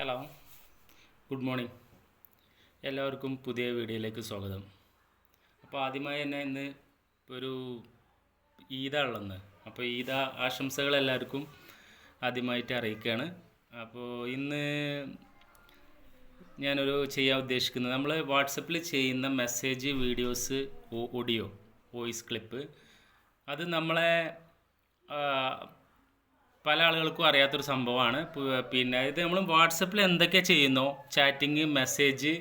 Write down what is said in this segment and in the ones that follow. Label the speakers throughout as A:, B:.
A: Hello good morning എല്ലാവർക്കും പുതിയ വീഡിയോയിലേക്ക് സ്വാഗതം. അപ്പോൾ ആദ്യമായി തന്നെ ഇന്ന് ഒരു ഈദാണുള്ളന്ന് അപ്പോൾ ഈദ ആശംസകൾ എല്ലാവർക്കും ആദ്യമായിട്ട് അറിയിക്കുകയാണ്. അപ്പോൾ ഇന്ന് ഞാനൊരു ചെയ്യാൻ ഉദ്ദേശിക്കുന്നത് നമ്മൾ വാട്സപ്പിൽ ചെയ്യുന്ന message videos audio voice clip അത് നമ്മളെ പല ആളുകൾക്കും അറിയാത്തൊരു സംഭവമാണ്. പിന്നെ ഇത് നമ്മൾ വാട്സപ്പിൽ എന്തൊക്കെ ചെയ്യുന്നോ chatting message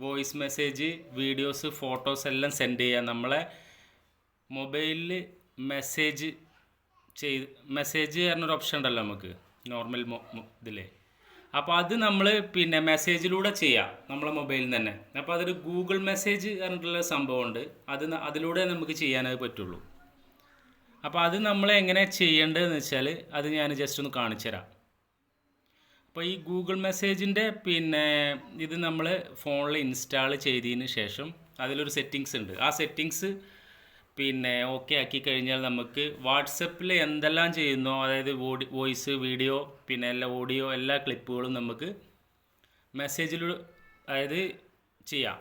A: voice message videos photos എല്ലാം സെൻഡ് ചെയ്യുക നമ്മളെ മൊബൈലിൽ മെസ്സേജ് ചെയ്ത് മെസ്സേജ് പറഞ്ഞൊരു ഓപ്ഷൻ ഉണ്ടല്ലോ നമുക്ക് നോർമൽ ഇതിൽ അപ്പോൾ അത് നമ്മൾ പിന്നെ മെസ്സേജിലൂടെ ചെയ്യാം നമ്മളെ മൊബൈലിൽ തന്നെ. അപ്പോൾ അതൊരു ഗൂഗിൾ മെസ്സേജ് പറഞ്ഞിട്ടുള്ള സംഭവമുണ്ട്. അത് അതിലൂടെ നമുക്ക് ചെയ്യാനത് പറ്റുള്ളൂ. അപ്പോൾ അത് നമ്മൾ എങ്ങനെ ചെയ്യേണ്ടതെന്ന് വെച്ചാൽ അത് ഞാൻ ജസ്റ്റ് ഒന്ന് കാണിച്ചു തരാം. അപ്പോൾ ഈ ഗൂഗിൾ മെസ്സേജിന്റെ പിന്നെ ഇത് നമ്മൾ ഫോണിൽ ഇൻസ്റ്റാൾ ചെയ്തതിന് ശേഷം അതിലൊരു സെറ്റിങ്സ് ഉണ്ട്. ആ സെറ്റിങ്സ് പിന്നെ ഓക്കെ ആക്കി കഴിഞ്ഞാൽ നമുക്ക് വാട്സപ്പിൽ എന്തെല്ലാം ചെയ്യുന്നോ അതായത് വോയിസ് വീഡിയോ പിന്നെ എല്ലാ ഓഡിയോ എല്ലാ ക്ലിപ്പുകളും നമുക്ക് മെസ്സേജിൽ അതായത് ചെയ്യാം.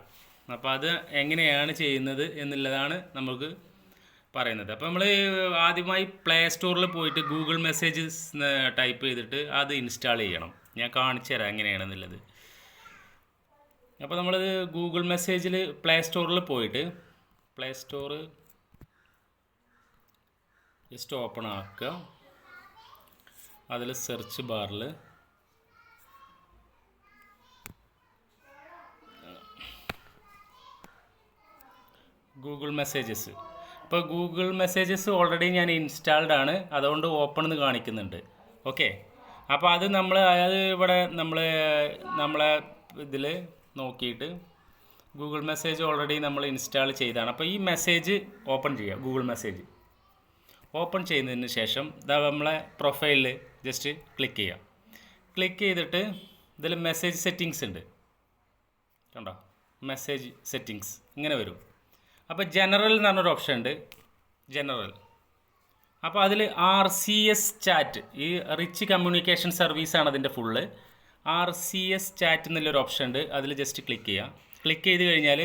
A: അപ്പോൾ അത് എങ്ങനെയാണ് ചെയ്യുന്നത് എന്നുള്ളതാണ് നമുക്ക് പറയുന്നത്. അപ്പോൾ നമ്മൾ ആദ്യമായി പ്ലേ സ്റ്റോറിൽ പോയിട്ട് ഗൂഗിൾ മെസ്സേജസ് ടൈപ്പ് ചെയ്തിട്ട് അത് ഇൻസ്റ്റാൾ ചെയ്യണം. ഞാൻ കാണിച്ചു തരാം എങ്ങനെയാണെന്നുള്ളത്. അപ്പോൾ നമ്മൾ ഗൂഗിൾ മെസ്സേജിൽ പ്ലേ സ്റ്റോറിൽ പോയിട്ട് പ്ലേ സ്റ്റോർ ജസ്റ്റ് ഓപ്പൺ ആക്കുക. അതിൽ സെർച്ച് ബാറിൽ ഗൂഗിൾ മെസ്സേജസ് ഇപ്പോൾ ഗൂഗിൾ മെസ്സേജസ് ഓൾറെഡി ഞാൻ ഇൻസ്റ്റാൾഡ് ആണ്. അതുകൊണ്ട് ഓപ്പൺ എന്ന് കാണിക്കുന്നുണ്ട്. ഓക്കെ അപ്പോൾ അത് നമ്മൾ അതായത് ഇവിടെ നമ്മൾ നമ്മളെ ഇതിൽ നോക്കിയിട്ട് ഗൂഗിൾ മെസ്സേജ് ഓൾറെഡി നമ്മൾ ഇൻസ്റ്റാൾ ചെയ്താണ് അപ്പോൾ ഈ മെസ്സേജ് ഓപ്പൺ ചെയ്യുക ഗൂഗിൾ മെസ്സേജ്. ഓപ്പൺ ചെയ്യുന്നതിന് ശേഷം ഇതാ നമ്മളെ പ്രൊഫൈലിൽ ജസ്റ്റ് ക്ലിക്ക് ചെയ്യുക ക്ലിക്ക് ചെയ്തിട്ട് ഇതിൽ മെസ്സേജ് സെറ്റിങ്സ് ഉണ്ട്. കണ്ടോ? മെസ്സേജ് സെറ്റിങ്സ് ഇങ്ങനെ വരും. അപ്പോൾ ജനറൽ എന്ന് പറഞ്ഞൊരു ഓപ്ഷൻ ഉണ്ട്. ജനറൽ അപ്പോൾ അതിൽ ആർ സി എസ് ചാറ്റ് ഈ റിച്ച് കമ്മ്യൂണിക്കേഷൻ സർവീസ് ആണ് അതിന്റെ full R C S chat എന്നുള്ളൊരു ഓപ്ഷൻ ഉണ്ട്. അതിൽ ജസ്റ്റ് ക്ലിക്ക് ചെയ്യുക ക്ലിക്ക് ചെയ്ത് കഴിഞ്ഞാൽ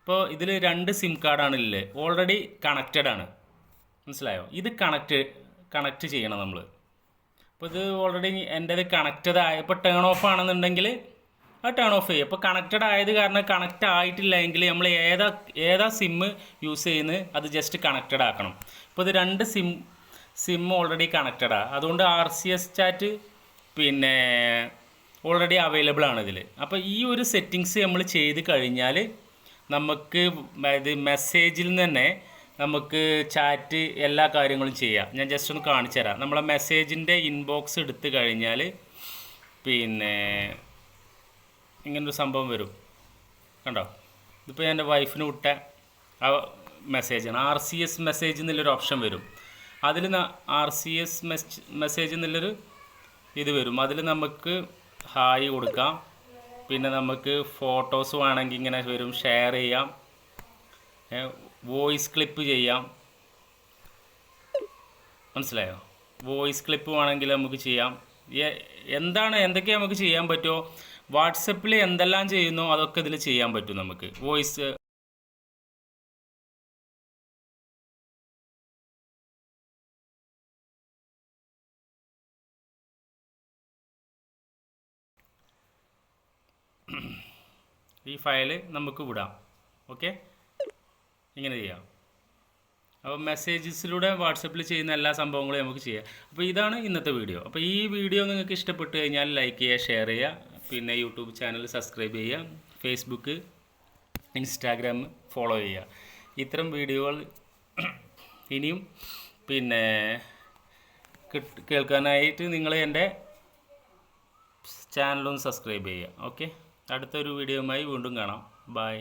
A: ഇപ്പോൾ ഇതിൽ രണ്ട് സിം കാർഡാണ് ഇല്ലേ? ഓൾറെഡി കണക്റ്റഡ് ആണ്. മനസ്സിലായോ? ഇത് കണക്ട് കണക്റ്റ് ചെയ്യണം നമ്മൾ അപ്പോൾ ഇത് ഓൾറെഡി എന്റേത് കണക്റ്റഡ് ആയപ്പോൾ ടേൺ ഓഫ് ആണെന്നുണ്ടെങ്കിൽ ആ ടേൺ ഓഫ് ചെയ്യും. അപ്പോൾ കണക്റ്റഡ് ആയത് കാരണം കണക്റ്റ് ആയിട്ടില്ല എങ്കിൽ നമ്മൾ ഏതാ ഏതാ സിമ്മ് യൂസ് ചെയ്യുന്നത്? അത് ജസ്റ്റ് കണക്റ്റഡ് ആക്കണം. ഇപ്പോൾ ഇത് രണ്ട് സിം സിം ഓൾറെഡി കണക്റ്റഡാണ് അതുകൊണ്ട് ആർ സി എസ് ചാറ്റ് പിന്നെ ഓൾറെഡി അവൈലബിൾ ആണ് ഇതിൽ അപ്പോൾ ഈ ഒരു സെറ്റിങ്സ് നമ്മൾ ചെയ്ത് കഴിഞ്ഞാൽ നമുക്ക് ഇത് മെസ്സേജിൽ തന്നെ നമുക്ക് ചാറ്റ് എല്ലാ കാര്യങ്ങളും ചെയ്യാം. ഞാൻ ജസ്റ്റ് ഒന്ന് കാണിച്ചു തരാം നമ്മളെ മെസ്സേജിന്റെ ഇൻബോക്സ് എടുത്തു കഴിഞ്ഞാൽ പിന്നെ ഇങ്ങനൊരു സംഭവം വരും. കണ്ടോ? ഇതിപ്പോൾ ഞാൻ എന്റെ വൈഫിന് വിട്ട ആ മെസ്സേജാണ് ആർ സി എസ് മെസ്സേജ് എന്നുള്ളൊരു ഓപ്ഷൻ വരും. അതിൽ R C S mes message എന്നുള്ളൊരു ഇത് വരും. അതിൽ നമുക്ക് ഹായ് കൊടുക്കാം. പിന്നെ നമുക്ക് ഫോട്ടോസ് വേണമെങ്കിൽ ഇങ്ങനെ വരും. ഷെയർ ചെയ്യാം. വോയിസ് ക്ലിപ്പ് ചെയ്യാം. മനസ്സിലായോ? വോയിസ് ക്ലിപ്പ് വേണമെങ്കിൽ നമുക്ക് ചെയ്യാം. എന്താണ് എന്തൊക്കെ നമുക്ക് ചെയ്യാൻ പറ്റുമോ വാട്സപ്പിൽ എന്തെല്ലാം ചെയ്യുന്നോ അതൊക്കെ ഇതിൽ ചെയ്യാൻ പറ്റും നമുക്ക്. വോയിസ്. ഈ ഫയൽ നമുക്ക് വിടാം. ഓക്കെ? ഇങ്ങനെ ചെയ്യാം. അപ്പോൾ മെസ്സേജസിലൂടെ വാട്സപ്പിൽ ചെയ്യുന്ന എല്ലാ സംഭവങ്ങളും നമുക്ക് ചെയ്യാം. അപ്പോൾ ഇതാണ് ഇന്നത്തെ വീഡിയോ. അപ്പോൾ ഈ വീഡിയോ നിങ്ങൾക്ക് ഇഷ്ടപ്പെട്ടു കഴിഞ്ഞാൽ ലൈക്ക് ചെയ്യുക ഷെയർ ചെയ്യുക പിന്നെ യൂട്യൂബ് ചാനൽ സബ്സ്ക്രൈബ് ചെയ്യുക ഫേസ്ബുക്ക് ഇൻസ്റ്റാഗ്രാം ഫോളോ ചെയ്യുക. ഇത്തരം വീഡിയോകൾ ഇനിയും പിന്നെ കേൾക്കാനായിട്ട് നിങ്ങൾ എന്റെ ചാനലൊന്ന് സബ്സ്ക്രൈബ് ചെയ്യുക. ഓക്കെ അടുത്തൊരു വീഡിയോയുമായി വീണ്ടും കാണാം. ബൈ